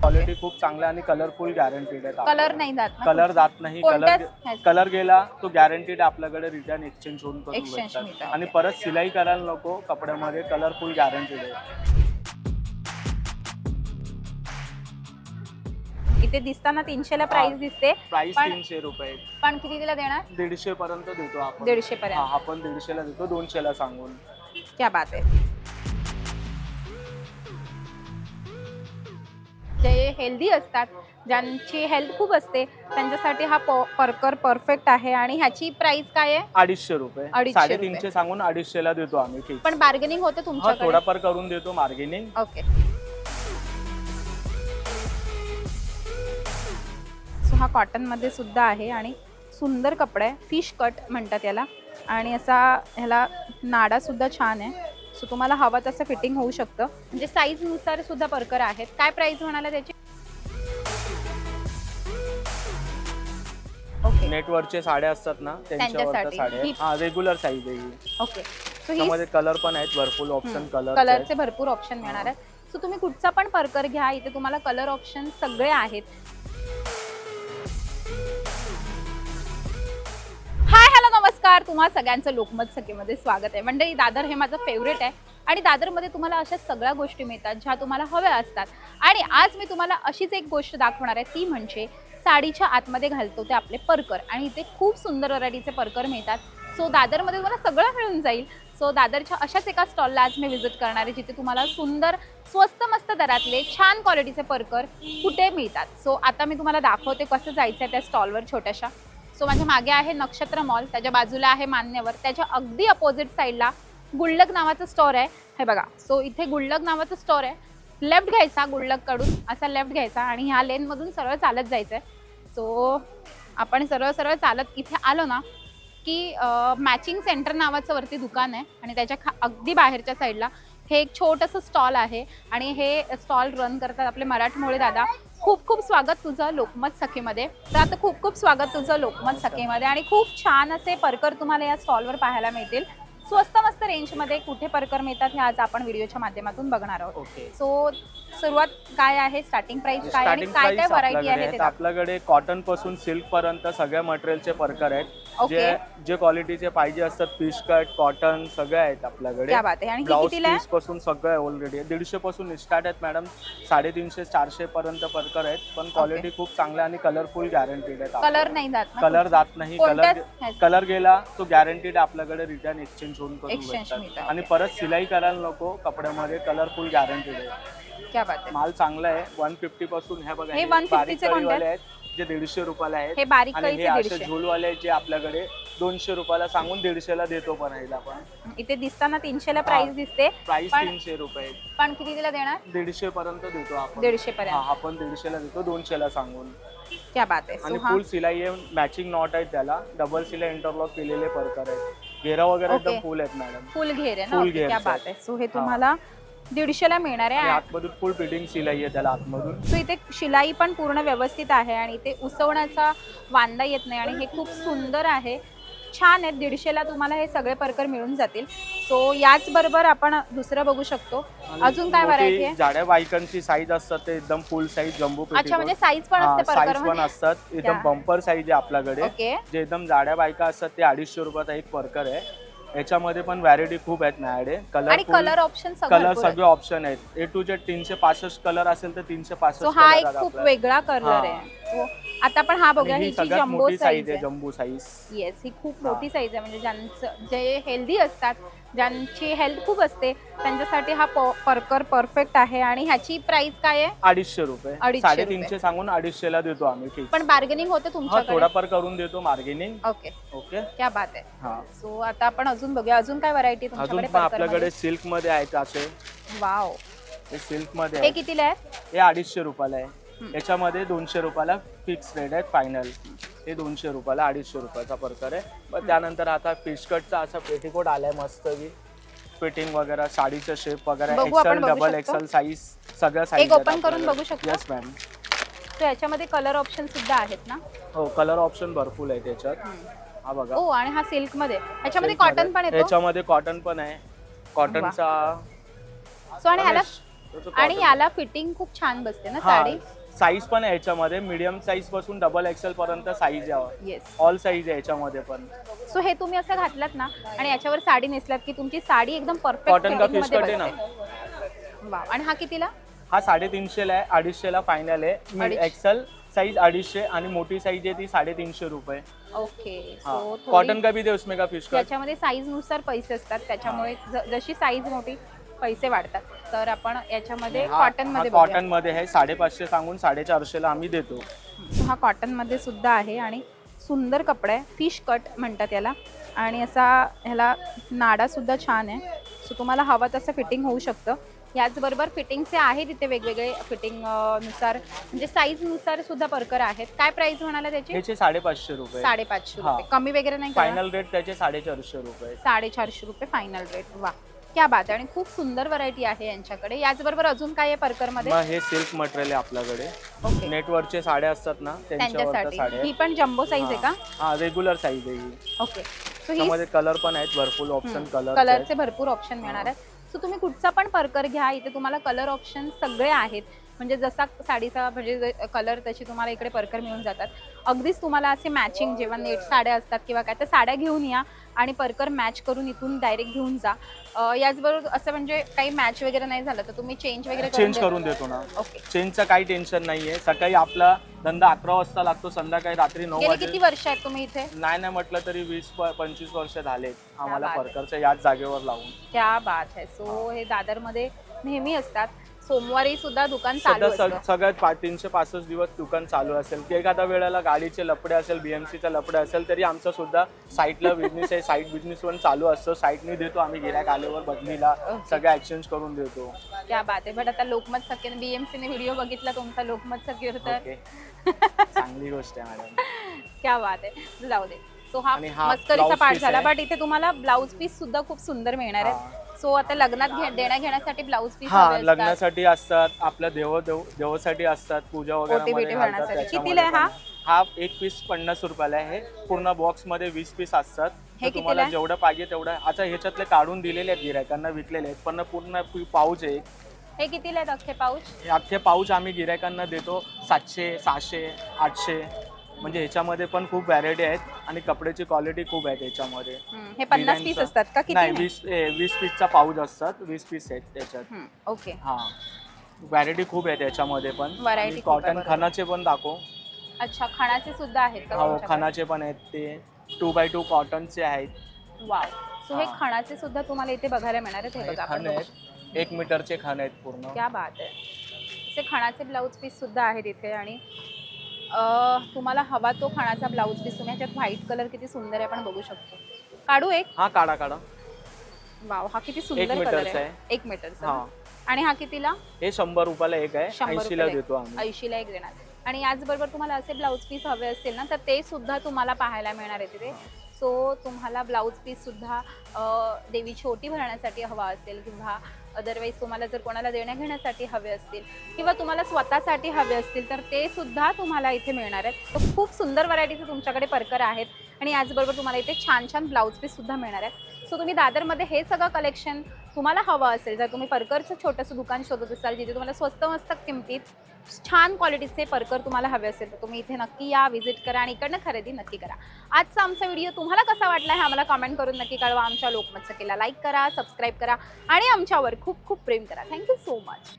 Quality खूप चांगल्या आणि कलरफुल गॅरंटीड आहे. कलर नाही जात ना? कलर जात नाही. कोणत्याच कलर ह्याचं? कलर गेला तो गॅरंटीड आपल्याकडे रिटर्न एक्सचेंज होऊन करून Exchange भेटतात. मिळतं. आणि परत सिलाई करायला नको कपड्यामध्ये कलरफुल गॅरंटीड आहे. इथे दिसताना तीनशेला प्राइस दिसते. प्राइस पण- तीनशे रुपये. पण किती तिला देणार? दीडशे पर्यंत देतो आपण. दीडशे हा पर्यंत आपण दीडशेला देतो दोनशेला सांगून. क्या बात आहे. जे हेल्दी असतात ज्यांची हेल्थ खूप असते त्यांच्यासाठी हा परकर परफेक्ट आहे आणि ह्याची प्राइस काय आहे? अडीचशे रुपये. अडीचशे साडेतीनशे सांगून अडीचशेला देतो आम्ही पण बार्गेनिंग होतं तुमच्याकडे? थोडाफार करून देतो मार्गेनिंग ओके सो हा कॉटनमध्ये सुद्धा आहे आणि सुंदर कपडा आहे. फिश कट म्हणतात याला. आणि असा ह्याला नाडा सुद्धा छान आहे. सो तुम्हाला हवा तसं फिटिंग होऊ शकतं. म्हणजे साईजनुसार सुद्धा परकर आहेत. काय प्राइस म्हणाला त्याची? नेटवरचे साड्या असतात ना त्यांच्यासाठी. साड्या ही- हा रेग्युलर साईज आहे ही. ओके. सो ही त्यामध्ये कलर पण आहेत भरपूर ऑप्शन कलर कलरचे भरपूर ऑप्शन मिळणार आहेत. सो तुम्ही कुठचा पण परकर घ्या इथे तुम्हाला कलर ऑप्शन सगळे आहेत. हाय हॅलो नमस्कार. तुम्हा सगळ्यांचं लोकमत सखेमध्ये स्वागत आहे. मंडळी दादर हे माझं फेवरेट आहे. आणि दादरमध्ये तुम्हाला अशा सगळ्या गोष्टी मिळतात ज्या तुम्हाला हव्या असतात. आणि आज मी तुम्हाला अशीच एक गोष्ट दाखवणार आहे. ती म्हणजे साडीच्या आतमध्ये घालतो ते आपले परकर. आणि इथे खूप सुंदर व्हरायटीचे परकर मिळतात. सो दादरमध्ये तुम्हाला सगळं मिळून जाईल. सो दादरच्या अशाच एका स्टॉलला आज मी व्हिजिट करणार आहे जिथे तुम्हाला सुंदर स्वस्त मस्त दरातले छान क्वालिटीचे परकर कुठे मिळतात. सो आता मी तुम्हाला दाखवते कसं जायचं आहे त्या स्टॉलवर छोट्याशा. सो माझ्या मागे आहे नक्षत्र मॉल त्याच्या बाजूला आहे मान्यवर. त्याच्या अगदी अपोजिट साईडला गुल्लक नावाचं स्टोर आहे. हे बघा. सो इथे गुल्लक नावाचं स्टोर आहे. लेफ्ट घ्यायचा गुल्लककडून असा लेफ्ट घ्यायचा आणि ह्या लेनमधून सरळ चालत जायचं आहे सो आपण सरळ सरळ चालत इथे आलो ना की मॅचिंग सेंटर नावाचं वरती दुकान आहे आणि त्याच्या खा अगदी बाहेरच्या साईडला हे एक छोटंसं स्टॉल आहे आणि हे स्टॉल रन करतात आपले मराठमोळे दादा. खूप खूप स्वागत तुझं लोकमत सखीमध्ये. तर आता खूप खूप स्वागत तुझं लोकमत सखीमध्ये आणि खूप छान असे परकर तुम्हाला या स्टॉलवर पाहायला मिळतील. स्वस्त मस्त रेंजमध्ये कुठे परकर मिळतात हे आज आपण व्हिडिओच्या माध्यमातून बघणार आहोत. ओके. सो सुरुवात काय आहे? स्टार्टिंग प्राइस काय आणि स्टार्टिंग काय काय प्राइस व्हरायटी आपल्याकडे आहे आहेत. आपल्याकडे कॉटनपासून सिल्क पर्यंत सगळ्या मटेरियलचे प्रकार आहेत. ओके जे जे क्वालिटीचे पाहिजे असतात फिश कट कॉटन सगळे आहेत आपल्याकडे. क्या बात आहे. आणि ही ब्लाउज कितीला आहे? पीसपासून सगळं आहे ऑलरेडी दीडशे पासून स्टार्ट आहेत मॅडम साडेतीनशे चारशे पर्यंत प्रकार आहेत. पण क्वालिटी खूप चांगल्या आणि कलरफुल गॅरंटीड आहेत कलर नाही जात ना कलर जात नाही. कोणत्याच कलर ह्याचं? कलर गेला तो गॅरंटीड आपल्याकडे रिटर्न एक्सचेंज होऊन करून Exchange भेटतात. मिळतं. आणि परत सिलाई करायला नको कपड्यामध्ये कलरफुल गॅरंटीड आहे क्या बात आहे. माल चांगला आहे. वन फिफ्टी पासून हे बघा हे हे 150 बारीक चे कोणते कळीवाले आहेत. जे दीडशे रुपयाला आहेत हे बारीक आणि हे कळीचे असे दीडशे. झुलवाले आहेत जे आपल्याकडे दोनशे रुपयाला सांगून दीडशेला देतो पण ह्याला आपण. इथे दिसताना तीनशेला प्राइस दिसते प्राइस पण- तीनशे रुपये. पण किती तिला देणार? दीडशे पर्यंत देतो आपण. दीडशे हा पर्यंत आपण दीडशेला देतो दोनशेला सांगून. क्या बात आहे. आणि सो हा. फुल सिलाई आहे मॅचिंग नॉट आहेत त्याला. डबल सिलाई इंटरलॉक केलेले प्रकार आहेत. घेरा वगैरे एकदम. फुल आहेत मॅडम फुल घेर आहे ना? ओके, घेर क्या. बात आहे. सो हे. तुम्हाला दीडशेला मिळणार आणि आहे आतमधून फुल फिटिंग सिलाई आहे त्याला आतमधून. सो इथे शिलाई पण पूर्ण व्यवस्थित आहे आणि इथे उसवण्याचा वांदा येत नाही आणि हे खूप सुंदर आहे. छान आहेत दीडशेला तुम्हाला हे सगळे परकर मिळून जातील. सो याच बरोबर आपण दुसरं बघू शकतो. आणि अजून काय मोठी variety आहे? जाड्या बायकांची साईज असतात ते एकदम फुल साईज जम्बो अच्छा म्हणजे साईज पण असते साईज परकर पण असतात. एकदम त्या- बंपर साईज आहे आपल्याकडे. ओके. जे एकदम जाड्या बायका असतात ते अडीचशे रुपयाचा एक परकर आहे. याच्यामध्ये पण व्हॅरायटी खूप आहेत माझ्याकडे. आणि कलर कलर ऑप्शन कलर सगळे ऑप्शन आहेत. ए टू जेड तीनशे पासष्ट कलर असेल तर तीनशे पासष्ट हा एक खूप वेगळा कलर हा. आहे. So, आता पण हा बघूया ही ही जी जम्बो साईज आहे जम्बो साईज येस ही खूप हा. मोठी साईज आहे. म्हणजे ज्यांचं जे हेल्दी असतात ज्यांची हेल्थ खूप असते त्यांच्यासाठी हा परकर परफेक्ट आहे आणि ह्याची प्राइस काय आहे? अडीचशे रुपये. अडीचशे साडेतीनशे सांगून अडीचशेला देतो आम्ही ठीक पण बार्गेनिंग होते हा तुमच्याकडे थोडाफार करून देतो मार्गेनिंग ओके ओके क्या बात आहे. हा. सो आता आपण अजून बघूया. अजून काय व्हरायटी अजून तुमच्याकडे पण आपल्याकडे सिल्कमध्ये आहेत असे. वाव हे सिल्कमध्ये हे कितीला आहे? हे अडीचशे रुपयाला आहे. हम्म. याच्यामध्ये दोनशे रुपयाला फिक्स रेट आहे फायनल हे दोनशे रुपयाला अडीचशे रुपयाचा प्रकार आहे. मग त्यानंतर आता फिशकटचा असा पेटीकोट आलाय मस्त फिटिंग वगैरे साडीचं शेप वगैरे बघू आपण एक्सेल बघू डबल शकतो? एक्सेल साईज सगळ्या साईज एक open करून बघू शकतो? येस मॅम तर याच्यामध्ये कलर ऑप्शन सुद्धा आहेत ना? हो कलर ऑप्शन भरपूर आहे त्याच्यात. हा बघा. ओ आणि हा सिल्कमध्ये ह्याच्यामध्ये Silk मध्ये. कॉटन पण येतो? याच्यामध्ये कॉटन पण आहे. कॉटनचा सो आणि याला आणि याला फिटिंग खूप छान बसते ना साडी? साईज पण आहे याच्यामध्ये मीडियम साईजपासून डबल एक्सेल पर्यंत साईज आहे येस ऑल साईज आहे याच्यामध्ये पण. सो हे तुम्ही असं घातलात ना आणि याच्यावर साडी नेसलात की तुमची साडी एकदम परफेक्ट Cotton का आहे ना? वा आणि हा कितीला? हा साडेतीनशेला आहे अडीचशेला फायनल आहे. अडीचशे. एक्सेल साईज अडीचशे आणि मोठी साईज आहे ती साडेतीनशे रुपये. ओके हा. सो कॉटन का भी दे उसमें का फिश कट याच्यामध्ये साईजनुसार पैसे असतात. त्याच्यामुळे ज- जशी साईज मोठी पैसे वाढतात. तर आपण याच्यामध्ये कॉटनमध्ये. कॉटनमध्ये साडेपाचशे सांगून साडेचारशेला आम्ही देतो. हा कॉटनमध्ये सुद्धा आहे आणि सुंदर कपडा आहे फिश कट म्हणतात याला. आणि असा ह्याला नाडा सुद्धा छान आहे. सो तुम्हाला हवा तसं फिटिंग होऊ शकतं. याचबरोबर फिटिंगचे आहे तिथे वेगवेगळे फिटिंगनुसार. म्हणजे साईजनुसार सुद्धा परकर आहेत. काय प्राइस म्हणाला त्याची? याचे साडेपाचशे रुपये. साडेपाचशे. रुपये. कमी वगैरे नाही? फायनल रेट त्याचे साडेचारशे रुपये. साडेचारशे रुपये फायनल रेट वा. क्या बात आहे आणि खूप सुंदर व्हरायटी आहे यांच्याकडे. याचबरोबर अजून काय आहे परकरमध्ये? मग हे सिल्क मटेरियल आहे आपल्याकडे. ओके. नेटवरचे साड्या असतात ना त्यांच्यासाठी. साड्या ही पण जम्बो साईज आहे का? हा. हा रेग्युलर साईज आहे ही. ओके. सो ही त्यामध्ये कलर पण आहेत भरपूर ऑप्शन कलर कलरचे भरपूर ऑप्शन मिळणार आहेत. सो तुम्ही कुठचा पण परकर घ्या इथे तुम्हाला कलर ऑप्शन सगळे आहेत. म्हणजे जसा साडीचा म्हणजे कलर तशी तुम्हाला इकडे परकर मिळून जातात. अगदीच तुम्हाला असे मॅचिंग जेव्हा नेट साड्या असतात किंवा काय तर साड्या घेऊन या आणि परकर मॅच करून इथून डायरेक्ट घेऊन जा. याचबरोबर असं म्हणजे काही मॅच वगैरे नाही झालं तर तुम्ही चेंज वगैरे चेंज. करून देतो ना. ओके चेंजचं काही टेन्शन नाहीये. सकाळी आपला धंदा अकरा वाजता लागतो संध्याकाळी रात्री नऊ गेली किती वर्ष आहेत तुम्ही इथे? नाही नाही म्हटलं तरी वीस प- पंचवीस वर्ष झालेत आम्हाला बात आहे. फरकरच्या याच जागेवर लावून. क्या बात आहे. सो हे दादरमध्ये नेहमी असतात. सोमवारी सुद्धा दुकान चालू सध्या असतं. सग- सगळ्यात पा- तीनशे पासष्ट दिवस दुकान चालू असेल. की एखाद्या वेळेला गाडीचे लपडे असेल बीएमसीचे लपडे असेल तरी आमचं सुद्धा साईटला बिझनेस आहे. साईट बिझनेस पण चालू असतो. साईटनी देतो आम्ही गिऱ्हाईक आल्यावर बदलीला. सगळ्या एक्सचेंज करून देतो. क्या बात आहे. बट आता लोकमत सखीने बीएमसीने व्हिडिओ बघितला तुमचा लोकमत सखीवर तर ओके. चांगली गोष्ट आहे मॅडम क्या बात आहे. जाऊ दे. सो हा आणि हा मस्करीचा blouse पार्ट piece झाला आहे. बट इथे तुम्हाला ब्लाऊज पीस सुद्धा खूप सुंदर मिळणार आहे. सो आता लग्नात घे देण्या घेण्यासाठी ब्लाऊज पीस हा लग्नासाठी असतात आपल्या देव देव देवासाठी असतात पूजा वगैरे मध्ये घालतात. त्याच्यामध्ये कितीला आहे पण. हा एक पीस पन्नास रुपयाला आहे पूर्ण बॉक्समध्ये वीस पीस असतात हे तुम्हाला आहे? जेवढं पाहिजे तेवढं आता ह्याच्यातले काढून दिलेले आहेत गिरायकांना विकलेले आहेत पण पूर्ण पाऊच आहे हे कितीला आहेत अख्खे पाऊच हे अख्खे पाऊच आम्ही गिरायकांना देतो सातशे सहाशे आठशे म्हणजे ह्याच्यामध्ये पण खूप व्हॅरायटी आहेत आणि कपड्याची क्वालिटी खूप आहे त्याच्यामध्ये. हे पन्नास पीस डिझाईनचं. असतात का? किती नाही वीस ए, वीस पीसचा पाऊच असतात. वीस पीस आहेत त्याच्यात. ओके हा. व्हॅरायटी खूप आहे त्याच्यामध्ये पण. Variety खूप आहे, कॉटन बरोबर. खणाचे पण दाखव. अच्छा खाण्याचे सुद्धा आहेत का हो तुमच्याकडे? खणाचे पण आहेत ते. टू बाय टू कॉटनचे आहेत. वाव सो हे हा. खणाचे सुद्धा तुम्हाला इथे बघायला मिळणार आहेत. हे हे बघा आपण खण बघू आहेत. एक मीटरचे खण आहेत पूर्ण. क्या बात आहे. असे खणाचे ब्लाऊज पीस सुद्धा आहेत इथे आणि तुम्हाला हवा तो खणाचा ब्लाऊज पीस तुम्ही व्हाईट कलर किती सुंदर आहे आपण बघू शकतो. काढू एक? हा काढा काढा. वाव हा किती सुंदर कलर मीटरचा आहे. आहे. एक मीटरचा हा. आणि हा कितीला? हे शंभर रुपयाला एक आहे. शंभर ऐंशीला देतो आम्ही. ऐंशीला एक देणार. आणि याचबरोबर तुम्हाला असे ब्लाऊज पीस हवे असतील ना तर ते सुद्धा तुम्हाला पाहायला मिळणार आहे तिथे. सो तुम्हाला ब्लाऊज पीस सुद्धा अं, देवीची ओटी भरण्यासाठी हवा असेल किंवा अदरवाईज तुम्हाला जर कोणाला देण्या घेण्यासाठी हवे असतील किंवा तुम्हाला स्वतःसाठी हवे असतील तर ते सुद्धा तुम्हाला इथे मिळणार आहेत. तर खूप सुंदर व्हरायटीचे तुमच्याकडे परकर आहेत आणि याचबरोबर तुम्हाला इथे छान छान ब्लाऊज पीस सुद्धा मिळणार आहेत. सो तुम्ही दादरमध्ये हे सगळं कलेक्शन तुम्हाला हवं असेल जर तुम्ही परकरचं छोटंसं दुकान शोधत असाल जिथे तुम्हाला स्वस्त मस्त किमतीत छान क्वालिटीचे परकर तुम्हाला हवे असेल तर तुम्ही इथे नक्की या व्हिजिट करा आणि इकडनं खरेदी नक्की करा. आजचा आमचा व्हिडिओ तुम्हाला कसा वाटला हे आम्हाला कमेंट करून नक्की कळवा. आमच्या लोकमत केला लाईक करा सबस्क्राईब करा आणि आमच्यावर खूप खूप प्रेम करा. Thank you so much